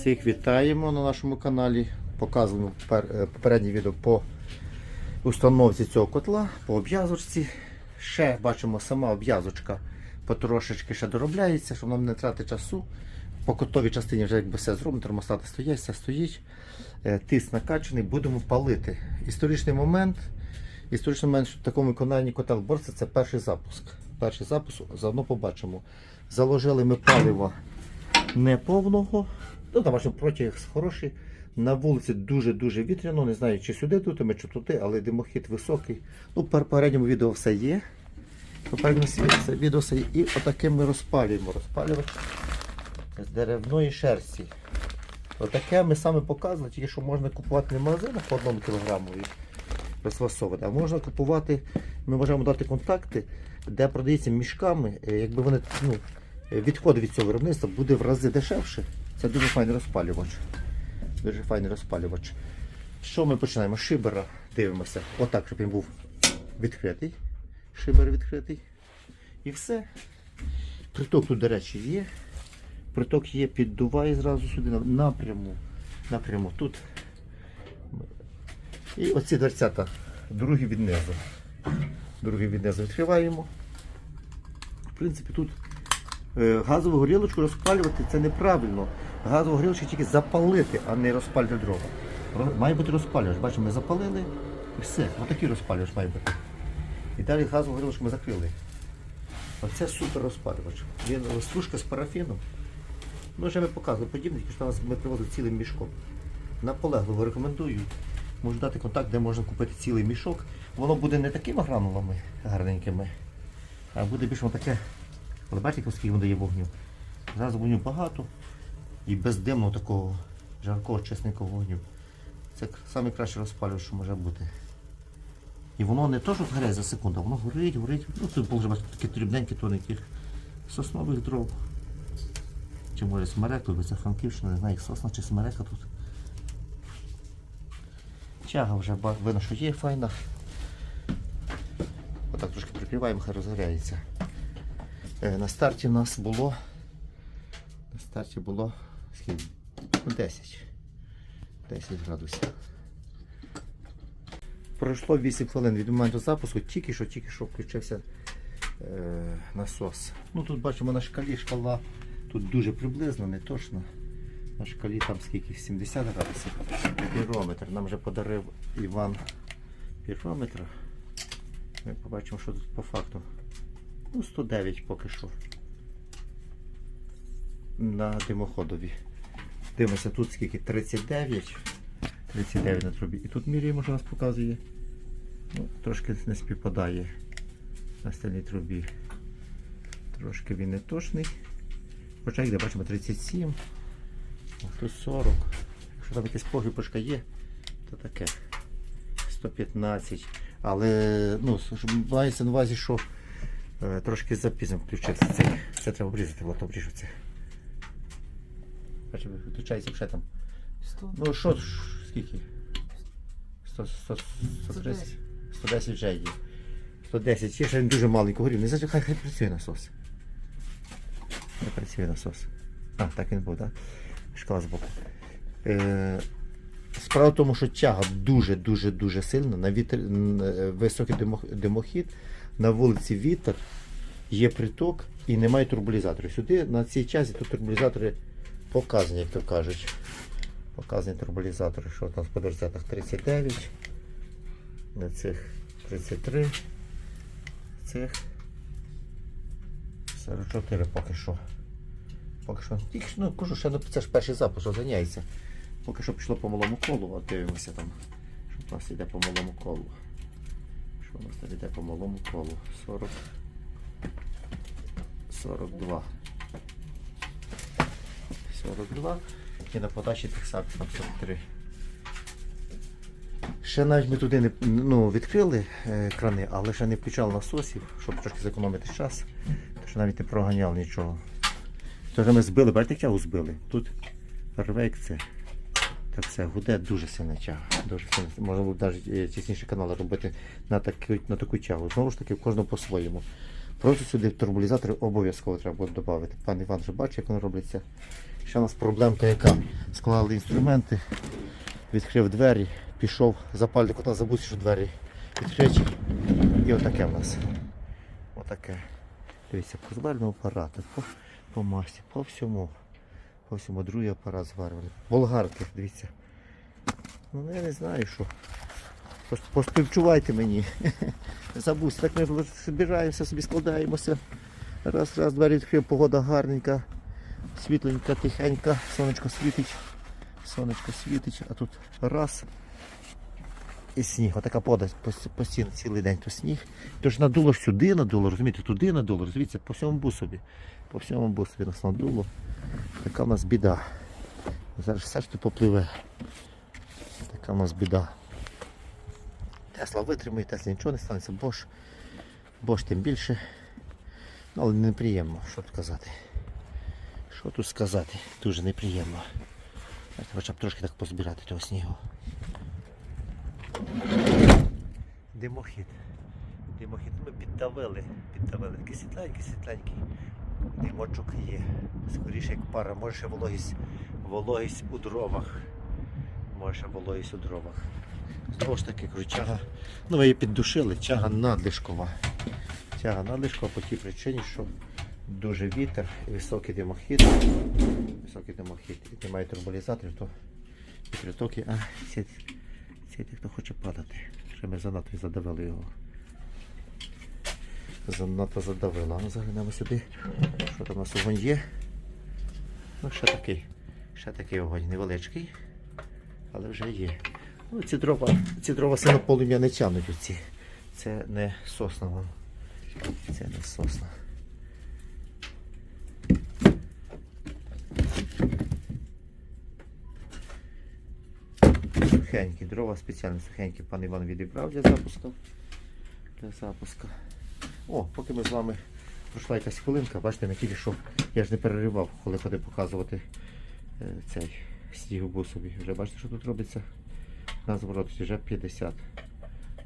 Всіх вітаємо на нашому каналі. Показуємо е, попереднє відео по установці цього котла, по обв'язочці. Ще бачимо, сама обв'язочка потрошечки ще доробляється, щоб нам не тратити часу. По котовій частині вже якби все зроблено, термостати стоять, все стоїть. Е, Тиск накачаний, будемо палити. Історичний момент. Історичний момент, що в такому виконанні котел борця це перший запуск. Перший запуск заодно побачимо. Заложили ми палива неповного. Ну, бачимо, протяг хороший. На вулиці дуже-дуже вітряно. Не знаю, чи сюди дутиме, чи туди, але димохід високий. Ну, попередньому відео все є. Попередньому відео все є. І отаким ми розпалюємо. Розпалювач з деревної шерсті. Отаке ми саме показували, тільки що можна купувати не в магазинах по одному кілограму і розфасовувати, а можна купувати, ми можемо дати контакти, де продається мішками, е, якби вони ну, е, відходи від цього виробництва буде в рази дешевше. Це дуже файний розпалювач. Дуже файний розпалювач. Що ми починаємо? Шибера дивимося. Отак, щоб він був відкритий. Шибер відкритий. І все. Приток тут, до речі, є. Приток є, піддуває зразу сюди напряму. Напряму тут. І оці дверцята, другі від низу. Другі від відкриваємо. В принципі, тут газову горілочку розпалювати це неправильно. Газову горілочку тільки запалити, а не розпалювати дрова. Має бути розпалювач. Бачимо, ми запалили і все. Отакий розпалювач має бути. І далі газову горілочку ми закрили. Оце супер розпалювач. Він е, стружка з парафіном. Ну, вже ми показували подібне, що нас ми привозили цілим мішком. Наполегливо рекомендую. Можу дати контакт, де можна купити цілий мішок. Воно буде не такими гранулами гарненькими, а буде більш таке. Але бачите, скільки воно дає вогню. Зразу вогню багато і бездимного такого жаркого, чесненького вогню. Це найкраще розпалювач, що може бути. І воно не то, що згоряє за секунду, а воно горить, горить. Ну, тут може бачити такі дрібненькі тоненьких соснових дров. Чи може смерек, тут це Франківщина, не знаю, як сосна чи смерека тут. Тяга вже видно, що є файна. Отак трошки прикриваємо, хай розгоряється. Е, На старті в нас було. На старті було скільки? Ну, 10. 10 градусів. Пройшло 8 хвилин від моменту запуску, тільки що, тільки що включився е, насос. Ну тут бачимо на шкалі шкала тут дуже приблизно, не точно. На шкалі там скільки 70 градусів. Пірометр. Нам вже подарив Іван пірометр. Ми побачимо, що тут по факту. Ну, 109 поки що. На димоходові. Дивимося тут скільки 39. 39 на трубі. І тут міряємо, що нас показує. Ну, трошки не співпадає на стальній трубі. Трошки він не точний. Хоча йде, бачимо 37, а тут 40. Якщо там якась погрібочка є, то таке. 115. Але ну, мається на увазі, що трошки запізно включився цей. Це треба обрізати, от обріжуться. Бачимо, виключається вже там. Ну що скільки? 100, 100, 130? 110 вже є. 110 є, ще він дуже маленько горів. Не знаю, хай, хай працює насос. Не працює насос. А, так він був, так? Шкала збоку. Е, справа в тому, що тяга дуже-дуже-дуже сильна. На вітер, е, високий димохід, на вулиці вітер, є приток і немає турбулізаторів. Сюди на цій часі тут турбулізатори показані, як то кажуть. Показані турбулізатори, що там по дерцятах 39, на цих 33, цих 44 поки що. Поки що. Тільки ну, кажу, ну, це ж перший запуск розганяється. Поки що пішло по малому колу, от дивимося там, що в нас йде по малому колу. Що у нас там йде по малому колу? 40. 42. 42. І на подачі тих там 43. Ще навіть ми туди не ну, відкрили е, крани, але ще не включали насосів, щоб трошки зекономити час. То що навіть не проганяв нічого. То вже ми збили, бачите, як тягу збили. Тут рве це. Так все, гуде дуже сильна тяга. Дуже сильна. Можна було навіть е, тісніше канали робити на таку, на таку тягу. Знову ж таки, в кожного по-своєму. Просто сюди турбулізатори обов'язково треба буде додати. Пан Іван вже бачить, як воно робиться. Ще у нас проблемка яка. Склали інструменти, відкрив двері, пішов, запальник котла забувся, що двері відкриті. І отаке в нас. Отаке. Дивіться, по зварному апарату, по, по масі, по всьому. По всьому другий апарат зварювали. Болгарки, дивіться. Ну я не знаю що. Поспівчувайте мені. Забудь. так ми збираємося, собі складаємося. Раз, раз, двері відкрив, погода гарненька, світленька, тихенька, сонечко світить, сонечко світить, а тут раз. І сніг, отака пода постійно цілий день, то сніг. Тож надуло сюди надуло, розумієте, туди надуло, розумієте, по всьому бусові. По всьому бусові нас надуло. Така в нас біда. Зараз все ж тут попливе. Така в нас біда. Тесла витримує, Тесла нічого не станеться, Бош. Бош тим більше. Ну, але неприємно, що тут казати. Що тут сказати? Дуже неприємно. Хоча б трошки так позбирати того снігу. Димохід. Димохід ми піддавили. Піддавили. Такий світленький, світленький. Димочок є. Скоріше як пара, може ще вологість, вологість у дровах. Може ще вологість у дровах. Знову ж таки, кажу, чага. Ну, ви її піддушили, чага надлишкова. Тяга надлишкова по тій причині, що дуже вітер, і високий димохід. Високий димохід. І немає турбулізаторів, то і притоки. А, сядь, сядь, хто хоче падати. Ще ми занадто задавили його. Занадто задавили. Ну заглянемо сюди. Що там у нас вогонь є? Ну, ще такий. Ще такий вогонь невеличкий. Але вже є. Ну, ці дрова, ці дрова сильно полум'я не тягнуть оці. Це не сосна вам. Це не сосна. Сухенькі, дрова спеціально сухенькі пан Іван відібрав для запуску. Для запуску. О, поки ми з вами пройшла якась хвилинка, бачите, не тільки що я ж не переривав, коли ходив показувати е, цей снігу собі. Вже бачите, що тут робиться? На зворотості вже 50.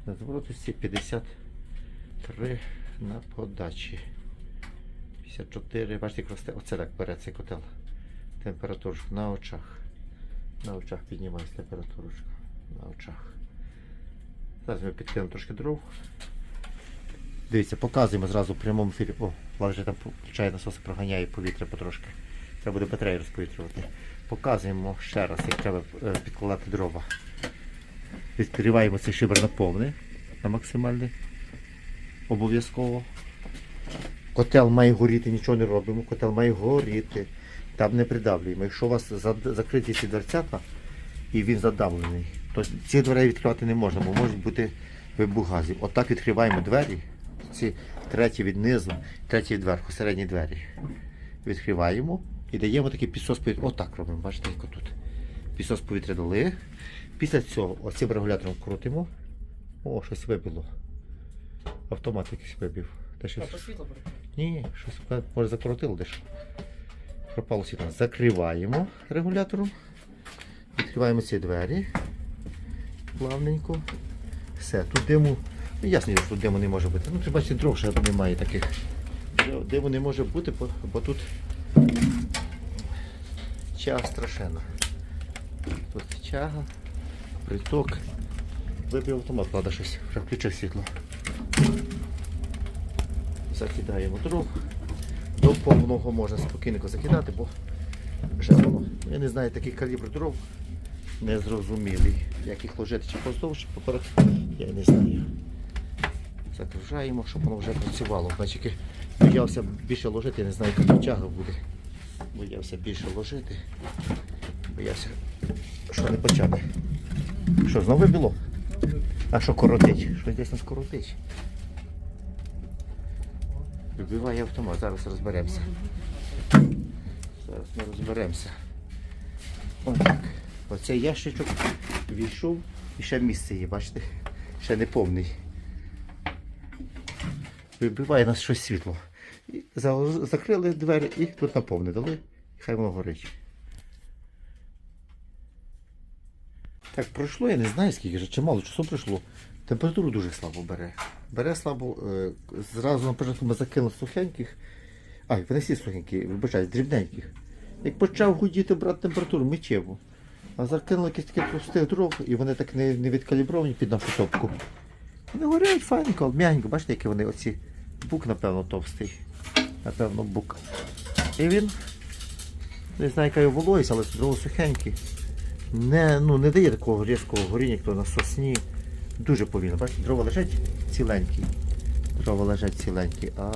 На зворотості 53 на подачі. 54. Бачите, як росте. Оце так бере цей котел. Температурочку на очах. На очах піднімається температурочка. На очах. Зараз ми підкинемо трошки дров. Дивіться, показуємо зразу в прямому ефірі. О, вже там включає насос проганяє повітря потрошки. Треба буде батарею розповітрювати. Показуємо ще раз, як треба е, підкладати дрова. Відкриваємо цей шибер на повне, на максимальний. Обов'язково. Котел має горіти, нічого не робимо. Котел має горіти. Там не придавлюємо. Якщо у вас закриті ці дверцята і він задавлений, то ці двері відкривати не можна, бо можуть бути вибух газів. Отак відкриваємо двері. Ці треті від низу, треті від верху, середні двері. Відкриваємо і даємо такий підсос повітря. Отак робимо, бачите, як тут. Підсос повітря дали. Після цього оцим регулятором крутимо. О, щось вибило. Автомат якийсь вибив. Те щось... Ні, ні, щось може закрутило дещо. Пропало світло. Закриваємо регулятором. Відкриваємо ці двері. Плавненько. Все, тут диму. Ну, ясно, що тут диму не може бути. Ну, бачити, дров ще немає таких. Диму не може бути, бо, бо тут чага страшенна. Тут чага, приток. Вибив автомат, треба щось. Вже включив світло закидаємо дров. До повного можна спокійно закидати, бо вже воно. Я не знаю, такий калібр дров незрозумілий. Як їх ложити чи поздовж, чи поперек, я не знаю. Загружаємо, щоб воно вже працювало. Значить, боявся більше ложити, я не знаю, яка тяга буде. Боявся більше ложити. Боявся, що не почати. Що, знову вибило? А що коротить? Що десь нас коротить? Вибиває автомат, зараз розберемося. Зараз ми розберемося. Ось так. Оцей ящичок війшов і ще місце є, бачите? Ще не повний. Вибиває нас щось світло. І закрили двері і тут наповнили. І хай воно горить. Так пройшло, я не знаю скільки вже, чимало часу пройшло. Температуру дуже слабо бере. Бере слабо, е, зразу на початку ми закинули сухеньких. Ай, вони сухенькі, вибачайте, дрібненьких. Як почав гудіти брати температуру миттєво. А закинули якісь такі товстих дров, і вони так не, не відкалібровані під нашу топку. Вони горять файненько, м'ягенько, бачите, які вони оці. Бук, напевно, товстий. Напевно, бук. І він, не знаю, яка його вологість, але дрова сухенькі. Не, ну, не дає такого різкого горіння, як то на сосні. Дуже повільно. Бачите, дрова лежать ціленькі. Дрова лежать ціленькі, а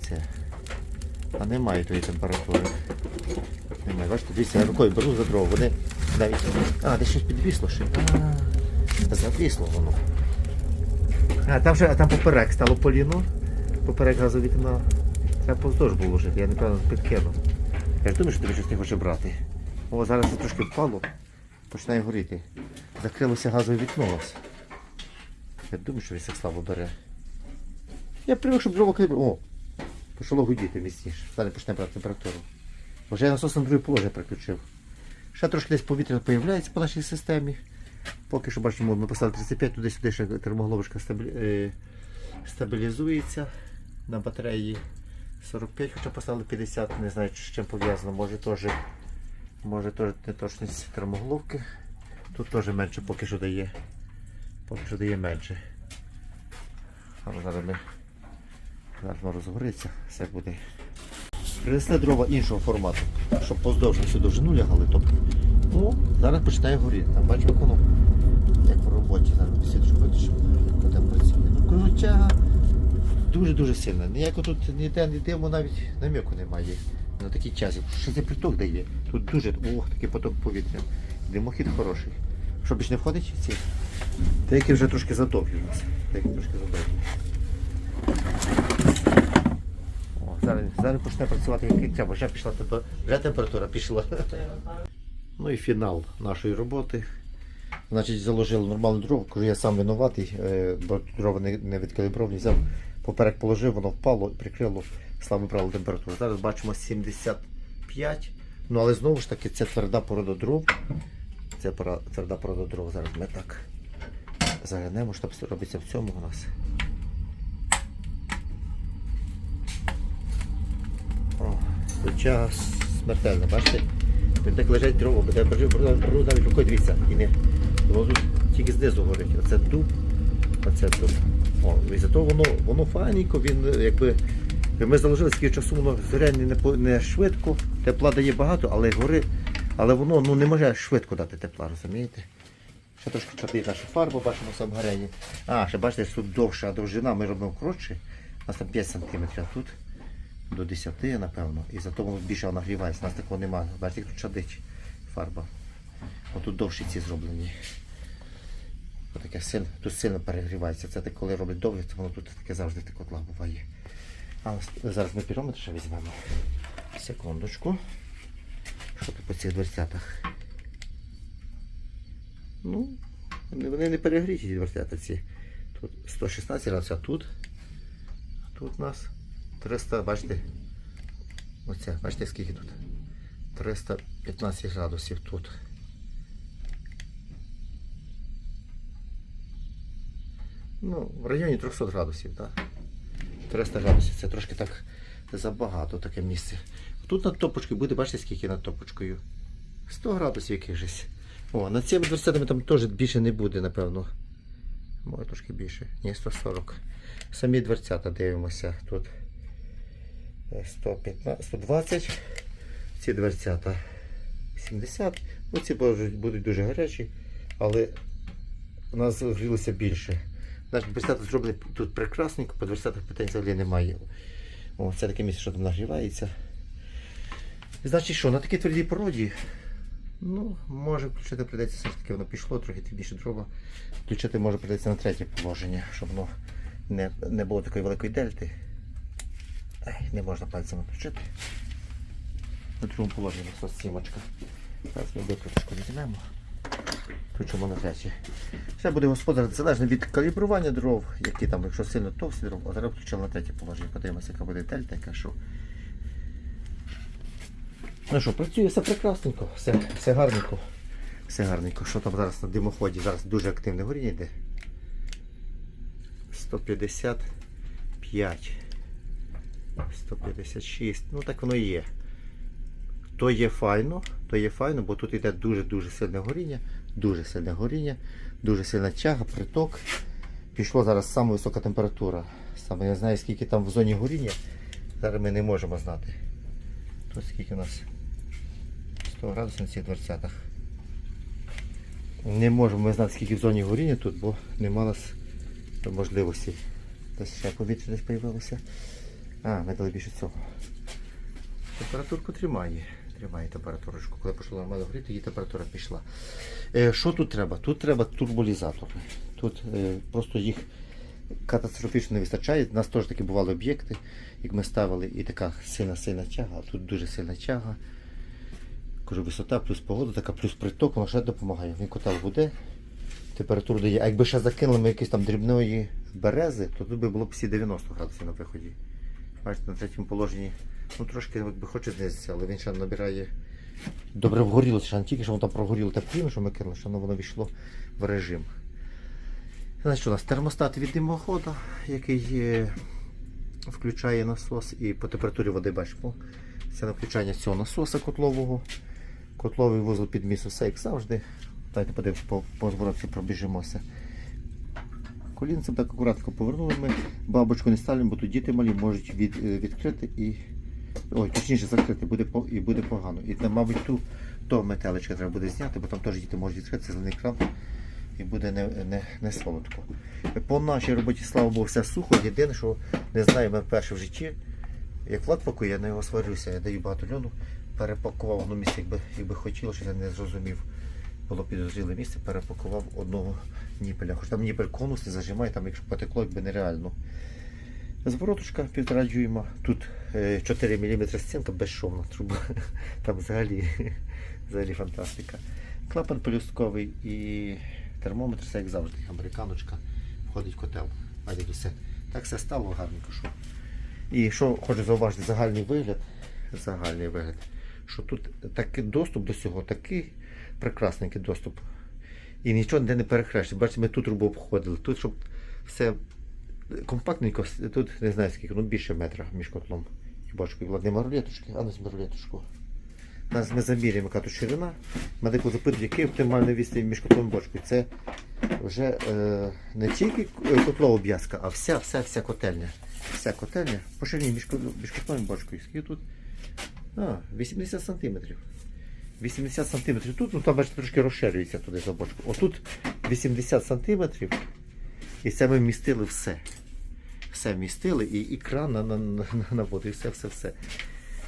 це. А немає тої температури. Немає. Бачите, дивіться, я рукою беру за дрова. Вони навіть. А, десь щось підвісло ще. А, завісло воно. А, там вже там поперек стало поліно. Поперек газові вікна. Треба повздовж було жити, я неправильно підкинув. Я ж думаю, що тобі щось не хоче брати. О, зараз це трошки впало, починає горіти. Закрилося газове вікно у нас. Я думаю, що він так слабо бере. Я привик, щоб дрова калібру. О, почало гудіти міцніше. Далі почне брати температуру. Вже я насос на друге положення переключив. Ще трошки десь повітря з'являється по нашій системі. Поки що бачимо, ми поставили 35, туди-сюди ще стабілі... е, стабілізується на батареї 45, хоча поставили 50, не знаю, з чим пов'язано, може теж може теж неточність термоголовки. Тут теж менше поки що дає. Поки що дає менше. Але зараз ми зараз розгориться, все буде. Принесли дрова іншого формату, щоб поздовж всю довжину лягали. Тобто, ну, зараз починає горіти. Там бачимо, як воно як в роботі. Зараз сіточку витащимо, як там працює. Ну, коротяга дуже-дуже сильна. Ніякого тут ніде ні диму навіть наміку немає. На такий час. Що це приток дає? Тут дуже ох, такий поток повітря. Димохід хороший. Що більше не входить ці? Деякі вже трошки нас. Деякі трошки задовгі. О, зараз, зараз почне працювати як треба. Вже пішла вже температура пішла. Ну і фінал нашої роботи. Значить, заложили нормальну дрову, кажу, я сам винуватий, е, бо дрова не, не відкалібровані, взяв, поперек положив, воно впало, прикрило, слабо брало температуру. Зараз бачимо 75. Ну але знову ж таки це тверда порода дров. Це тверда порода дров. Зараз ми так заглянемо, що робиться в цьому у нас. О, Хоча смертельно, бачите? Він так лежать дрова, беру навіть рукою дивіться. І не. Тут тільки знизу горить. Оце дуб, оце дуб. О, і зато воно, воно файненько, він якби. Ми заложили скільки часу, воно зоряння не, не швидко, тепла дає багато, але гори, але воно ну, не може швидко дати тепла, розумієте? Ще трошки чати нашу фарбу, бачимо сам горення. А, ще бачите, тут довша довжина, ми робимо коротше, у нас там 5 см, а тут до 10, напевно. І зато воно більше нагрівається. У нас такого немає. Бачите, тут чадить фарба. Отут довші ці зроблені. Отаке сильно, тут сильно перегрівається. Це те, коли роблять довге, то воно тут таке завжди в котлах буває. А зараз ми пірометр ще візьмемо. Секундочку. Що тут по цих дверцятах? Ну, вони не перегріті ці дверцята ці. Тут 116 градусів, а тут. Тут у нас 300, бачите, оце, бачите, скільки тут? 315 градусів тут. Ну, в районі 300 градусів, так? 300 градусів, це трошки так забагато таке місце. Тут над топочкою буде, бачите, скільки над топочкою? 100 градусів якихось. О, над цими дверцятами там теж більше не буде, напевно. Може трошки більше. Ні, 140. Самі дверцята дивимося. Тут 115, 120. Ці дверцята 70. Ну, ці будуть, дуже гарячі, але у нас грілося більше. Наші дверцята зроблені тут прекрасненько, по дверцятах питань взагалі немає. О, це таке місце, що там нагрівається. Значить що, на такій твердій породі, ну, може включити прийдеться все ж таки, воно пішло, трохи більше дрова. Включити може прийдеться на третє положення, щоб воно не, не було такої великої дельти. Не можна пальцями включити. На другому положенні сімочка. Зараз ми викруточку візьмемо. Включимо на третє. Все буде господар залежно від калібрування дров, які там, якщо сильно товсті дров, а зараз включимо на третє положення. Подивимося, яка буде дельта, яка що. Ну що, працює все прекрасненько, все, все гарненько. Все гарненько. Що там зараз на димоході? Зараз дуже активне горіння йде. 155. 156. Ну так воно і є. То є файно, то є файно, бо тут йде дуже-дуже сильне горіння, дуже сильне горіння, дуже сильна тяга, приток. Пішло зараз саме висока температура. Саме я знаю, скільки там в зоні горіння. Зараз ми не можемо знати. Тут скільки у нас 100 градусів на цих дверцятах. Не можемо ми знати, скільки в зоні горіння тут, бо нема нас можливості. Десь ще повітря десь з'явилося. А, ми більше цього. Температурку тримає. Тримає температурочку. Коли почала нормально горіти, її температура пішла. Е, що тут треба? Тут треба турболізатори. Тут е, просто їх катастрофічно не вистачає. У нас теж такі бували об'єкти, як ми ставили, і така сильна-сильна тяга, а тут дуже сильна тяга. Кажу, висота плюс погода, така плюс приток, вона ще допомагає. Він котел буде, температуру дає. А якби ще закинули ми якісь там дрібної берези, то тут би було б всі 90 градусів на виході. Бачите, на третьому положенні, ну трошки от би хоче знизитися, але він ще набирає. Добре вгоріло, ще не тільки, що воно там прогоріло тепліше, що ми кинули, що воно війшло в режим. Значить, у нас термостат від димохода, який е, включає насос і по температурі води бачимо. Це на включання цього насоса котлового. Котловий вузол під місто, все як завжди. Давайте подивимося, по, по зворотці пробіжимося. Колінцем так акуратно повернули ми. Бабочку не ставимо, бо тут діти малі можуть від, е, відкрити і. Ой, точніше закрити, буде, і буде погано. І там, мабуть, ту то метеличка треба буде зняти, бо там теж діти можуть відкрити, це зелений кран і буде не, не, не солодко. По нашій роботі, слава Богу, все сухо. Єдине, що не знаю, ми вперше в житті. Як влад пакує, я на його сварюся, я даю багато льону, перепакував одне місце, якби, якби хотіло, що я не зрозумів. Було підозріле місце, перепакував одного ніпеля. Хоч там ніпель конусний зажимає, там якщо потекло, якби нереально. Зворотушка півтора дюйма, тут е, 4 мм стінка безшовна труба. Там взагалі, взагалі фантастика. Клапан пелюстковий і термометр, все як завжди, американочка входить в котел. Так все стало гарненько. Що. І що хочу зауважити, загальний вигляд, загальний вигляд, що тут такий доступ до цього, такий прекрасненький доступ. І нічого не перехрещить. Бачите, ми тут трубу обходили. Тут, щоб все компактненько, тут не знаю скільки, ну більше метра між котлом і бочкою. Була нема рулеточки, а не з рулеточку. Зараз ми заміряємо, яка тут ширина. Медику запитують, який оптимальний відстань між котлом і бочкою. Це вже е, не тільки котлова обв'язка, а вся, вся, вся котельня. Вся котельня по ширині між котлом і бочкою. Скільки тут? А, 80 сантиметрів. 80 сантиметрів. Тут, ну там бачите, трошки розширюється туди за бочку. Отут 80 сантиметрів. І це ми вмістили все. Все вмістили, і, і кран на, на, на, на воду, і все, все, все.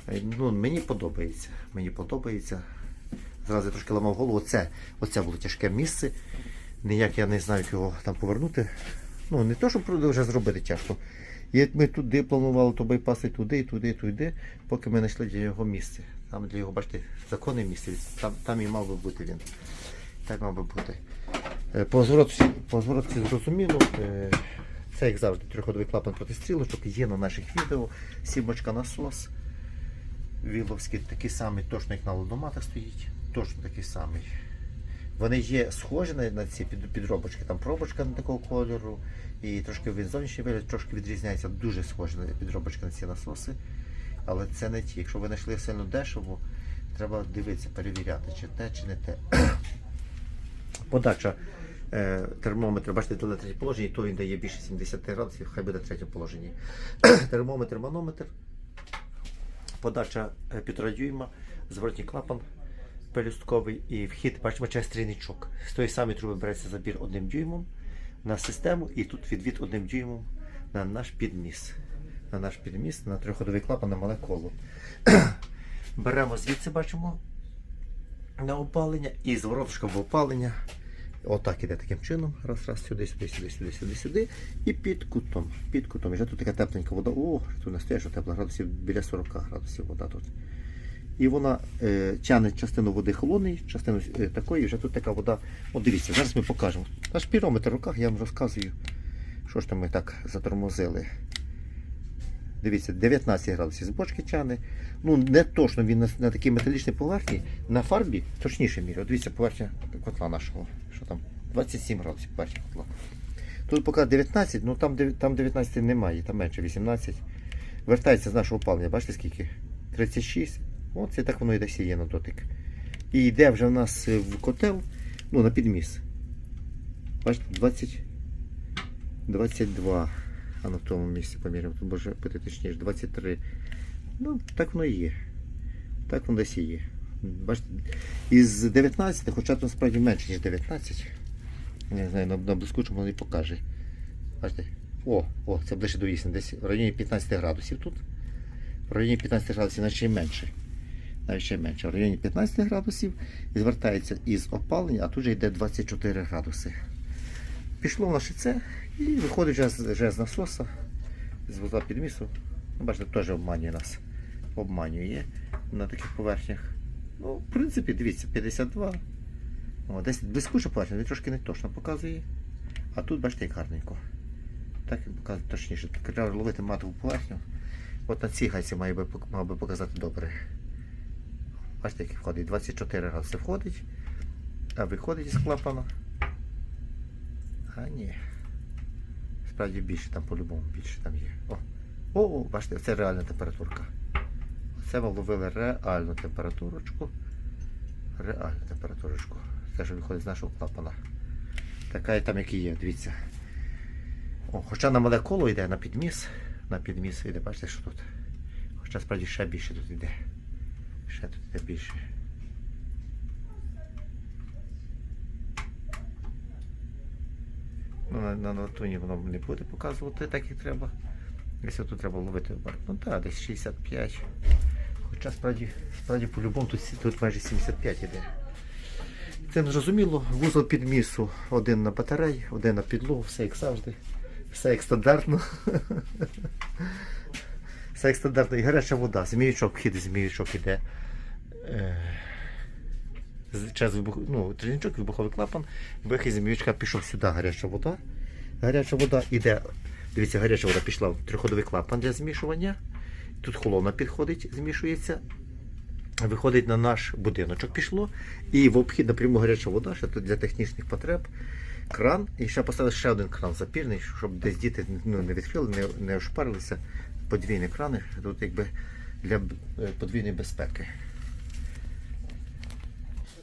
Е, Ну, мені подобається. Мені подобається. Зараз я трошки ламав голову. Оце, оце було тяжке місце. Ніяк я не знаю, як його там повернути. Ну, не то, щоб вже зробити тяжко. Як ми туди планували, то байпаси туди, і туди, і туди, поки ми знайшли для його місце. Там для його, бачите, законне місце. Там, там і мав би бути він. Так мав би бути. Е, По зворотці, по зворотці зрозуміло. е, Це, як завжди, трьохходовий клапан проти стрілочок. Є на наших відео. Сімочка насос. Віловський такий самий, точно як на ладоматах стоїть. Точно такий самий. Вони є схожі на, на ці підробочки. Там пробочка не такого кольору. І трошки від зовнішній вигляд трошки відрізняється. Дуже схожі на підробочки на ці насоси. Але це не ті. Якщо ви знайшли сильно дешево, треба дивитися, перевіряти, чи те, чи не те. Подача е, термометра, бачите, дали третє положення, то він дає більше 70 градусів, хай буде третє положення. Термометр, манометр. Подача е, 1,5 дюйма, зворотній клапан пелюстковий і вхід, бачимо, через трійничок. З тої самої труби береться забір одним дюймом на систему і тут відвід одним дюймом на наш підміс. На наш підміс, на трьохходовий клапан на мале коло. Беремо звідси, бачимо, на опалення і зворотушка в опалення. Отак іде таким чином. Раз, раз, сюди, сюди, сюди, сюди, сюди, сюди. І під кутом. Під кутом. І вже тут така тепленька вода. О, тут настояща тепла градусів біля 40 градусів вода тут. І вона е, тягне частину води холодної, частину е, такої, вже тут така вода. От дивіться, зараз ми покажемо. Наш пірометр в руках, я вам розказую, що ж там ми так затормозили. Дивіться, 19 градусів з бочки тягне. Ну, не точно він на, на такій металічній поверхні, на фарбі точніше міряє. От Дивіться, поверхня котла нашого. Що там? 27 градусів поверхня котла. Тут поки 19, ну там, там 19 немає, там менше 18. Вертається з нашого опалення, бачите скільки? 36. От це так воно йде сіє на дотик. І йде вже в нас е, в котел, ну на підміс. Бачите, 20, 22. А на тому місці поміряємо, тут може бути точніше, 23. Ну, так воно і є. Так воно десь і є. Бачите, із 19, хоча тут справді менше, ніж 19. Не знаю, на, на блискучому воно і покаже. Бачите? О, о, це ближче до істини. Десь в районі 15 градусів тут. В районі 15 градусів, ще й менше. Ще менше. В районі 15 градусів і звертається із опалення, а тут же йде 24 градуси. Пішло в наше це і виходить вже, з- вже з насоса, з воза підмісу. Ну, Бачите, теж обманює нас. Обманює на таких поверхнях. Ну, в принципі, дивіться, 52. О, десь блискуча поверхня, він трошки не точно показує. А тут, бачите, як гарненько. Так він показує точніше. Треба ловити матову поверхню. От на цій гайці має би показати добре. Бачите, який входить. 24 рази входить, а виходить із клапана. А ні. Справді більше, там по-любому більше там є. О, о, о бачите, це реальна температурка. Це ми вловили реальну температурочку. Реальну температурочку. Те, що виходить з нашого клапана. Така і там, як і є, дивіться. О, хоча на мале коло йде на підміс. На підміс йде, бачите, що тут. Хоча справді ще більше тут йде. Ще тут йде більше. Ну, на, на латуні воно не буде показувати так, як треба. Якщо тут треба ловити оберт. Ну так, десь 65. Хоча справді, справді по-любому тут, тут майже 75 іде. Це зрозуміло, вузол підмісу один на батарей, один на підлогу, все як завжди. Все як стандартно. Все як стандартно. І гаряча вода, зміючок, вхід із зміючок іде. Через вибух, ну, тринічок, вибуховий клапан, вихід зміючка пішов сюди гаряча вода. Гаряча вода іде. Дивіться, гаряча вода пішла в триходовий клапан для змішування. Тут холодна підходить, змішується. Виходить на наш будиночок пішло. І в обхід напряму гаряча вода, ще тут для технічних потреб. Кран. І ще поставили ще один кран запірний, щоб десь діти ну, не відкрили, не, не ошпарилися. Подвійні крани. Тут якби для е, подвійної безпеки.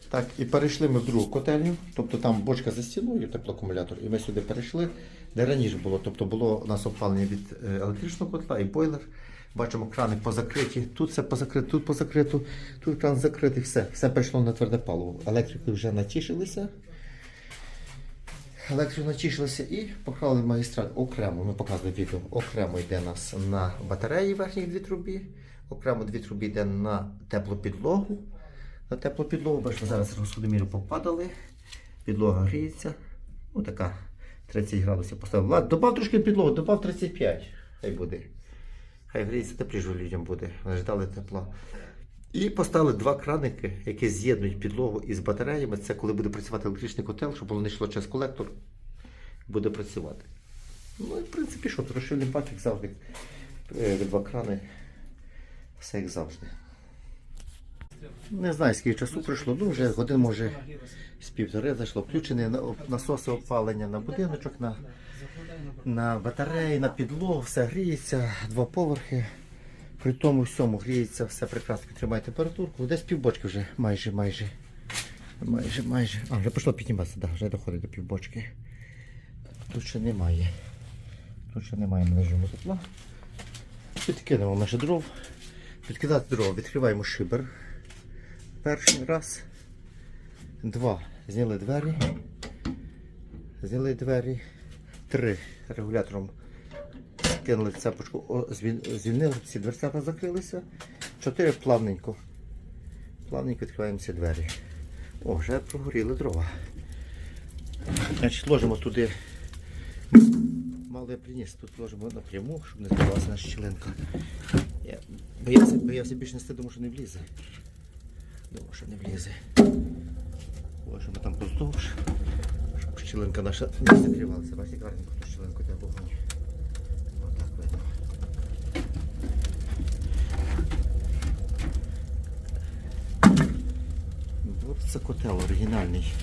Так, і перейшли ми в другу котельню, тобто там бочка за стіною, теплоакумулятор, і ми сюди перейшли, де раніше було. Тобто було у нас опалення від е, електричного котла і бойлер. Бачимо, крани позакриті, тут все позакрито, тут позакрито, тут кран закритий, все, все перейшло на тверде паливо. Електрики вже натішилися. Електрики натішилися і поклали магістраль окремо. Ми показували відео. Окремо йде нас на батареї верхніх дві трубі, окремо дві трубі йде на теплу підлогу. На теплу підлогу, бачимо, зараз розходоміри попадали, підлога гріється. Ну така 30 градусів поставив. Ладно, добав трошки підлогу, добав 35. Хай буде. Хай гріється тепліше людям буде. Ждали тепла. І поставили два краники, які з'єднують підлогу із батареями. Це коли буде працювати електричний котел, щоб воно не йшло через колектор, буде працювати. Ну і в принципі, що, розширний бак, як завжди. Е, Два крани. Все як завжди. Не знаю, скільки часу пройшло, ну вже годин може з півтори зайшло. Включені насоси опалення на будиночок, на, на батареї, на підлогу, все гріється, два поверхи. При тому всьому гріється, все прекрасно тримає температурку. Десь півбочки вже майже, майже. Майже, майже. А, вже пішло підніматися, да, вже доходить до півбочки. Тут ще немає. Тут ще немає мережому тепла. Підкинемо наше дров. Підкидати дрова, відкриваємо шибер. Перший раз. Два. Зняли двері. Зняли двері. Три. Регулятором кинули цепочку, звільнили, всі дверцята закрилися. Чотири плавненько. Плавненько відкриваємо ці двері. О, вже прогоріли дрова. Значить, ложимо туди. Мало я приніс, тут ложимо напряму, щоб не збивалася наша щілинка. Я боявся, боявся більше нести, думав, що не влізе. Думав, що не влізе. Ложимо там поздовж, щоб щілинка наша не закривалася. Бачите, гарненько ту щілинку для вогонь. Отак видно. Ну, От це котел оригінальний.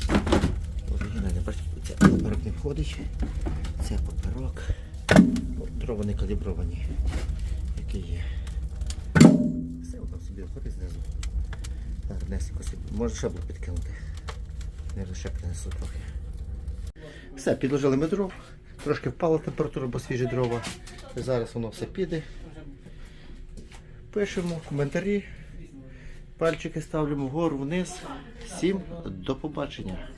Оригінальний, бачите, це наперед не входить. Це поперок. Дрова не калібровані, які є. Все воно собі входить знизу. Так, десь якось, Може ще було підкинути. Не ще принесу трохи. Все, підложили ми дров. Трошки впала температура, бо свіжі дрова. Зараз воно все піде. Пишемо коментарі. Пальчики ставимо вгору вниз. Всім до побачення.